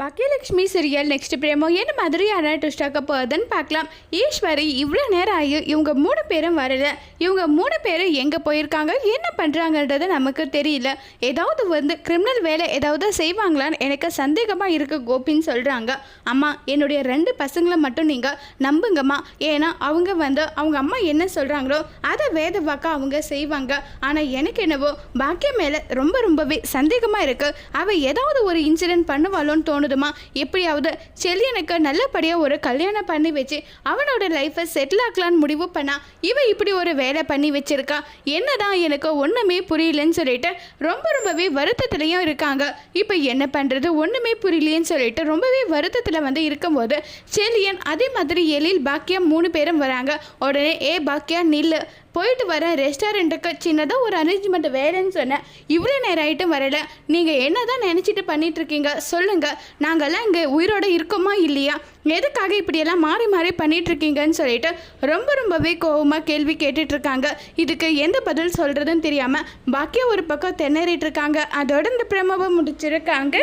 Baakiyalakshmi serial next பிரேமோ என்ன மாதிரியான ட்விஸ்டாக்க போகுதுன்னு பார்க்கலாம். ஈஸ்வரி இவ்வளோ நேரம் ஆகி இவங்க மூணு பேரும் வரல. இவங்க மூணு பேரும் எங்கே போயிருக்காங்க என்ன பண்ணுறாங்கன்றது நமக்கு தெரியல. ஏதாவது வந்து கிரிமினல் வேலை ஏதாவது செய்வாங்களான்னு எனக்கு சந்தேகமாக இருக்குது கோபின்னு சொல்கிறாங்க அம்மா என்னுடைய ரெண்டு பசங்களை மட்டும் நீங்கள் நம்புங்கம்மா. ஏன்னா அவங்க வந்து அவங்க அம்மா என்ன சொல்கிறாங்களோ அதை வேத வாக்க அவங்க செய்வாங்க. ஆனால் எனக்கு என்னவோ பாக்கியம் மேலே ரொம்ப ரொம்பவே சந்தேகமாக இருக்குது அவள் ஏதாவது ஒரு இன்சிடென்ட் பண்ணுவாளோன்னு போதுமா? எப்படியாவது செல்லியனுக்கு நல்லபடியாக ஒரு கல்யாணம் பண்ணி வச்சு அவனோட லைஃப்பை செட்டில் ஆக்கலான்னு முடிவு பண்ணா இவன் இப்படி ஒரு வேலை பண்ணி வச்சிருக்கா. என்னதான் எனக்கு ஒன்றுமே புரியலன்னு சொல்லிட்டு ரொம்ப ரொம்பவே வருத்தத்துலேயும் இருக்காங்க. இப்போ என்ன பண்ணுறது ஒன்றுமே புரியலையேன்னு சொல்லிட்டு ரொம்பவே வருத்தத்தில் வந்து இருக்கும்போது செல்லியன் அதே மாதிரி எழில் பாக்கியம் மூணு பேரும் வராங்க. உடனே ஏ பாக்கியா நில்லு. போயிட்டு வர ரெஸ்டாரண்ட்டுக்கு சின்னதாக ஒரு அரேஞ்ச்மெண்ட் வேலைன்னு சொன்னேன். இவ்வளோ நேரம் ஆகிட்டும் வரல. நீங்கள் என்ன தான் நினச்சிட்டு பண்ணிகிட்ருக்கீங்க சொல்லுங்கள் நாங்கள்லாம் இங்கே உயிரோட இருக்கோமா இல்லையா? எதுக்காக இப்படியெல்லாம் மாறி மாறி பண்ணிகிட்ருக்கீங்கன்னு சொல்லிட்டு ரொம்ப ரொம்பவே கோவமாக கேள்வி கேட்டுட்ருக்காங்க இதுக்கு எந்த பதில் சொல்கிறதுன்னு தெரியாமல் பாக்கியா ஒரு பக்கம் திணறிட்டு இருக்காங்க அதோட இந்த பிரமவை முடிச்சிருக்காங்க.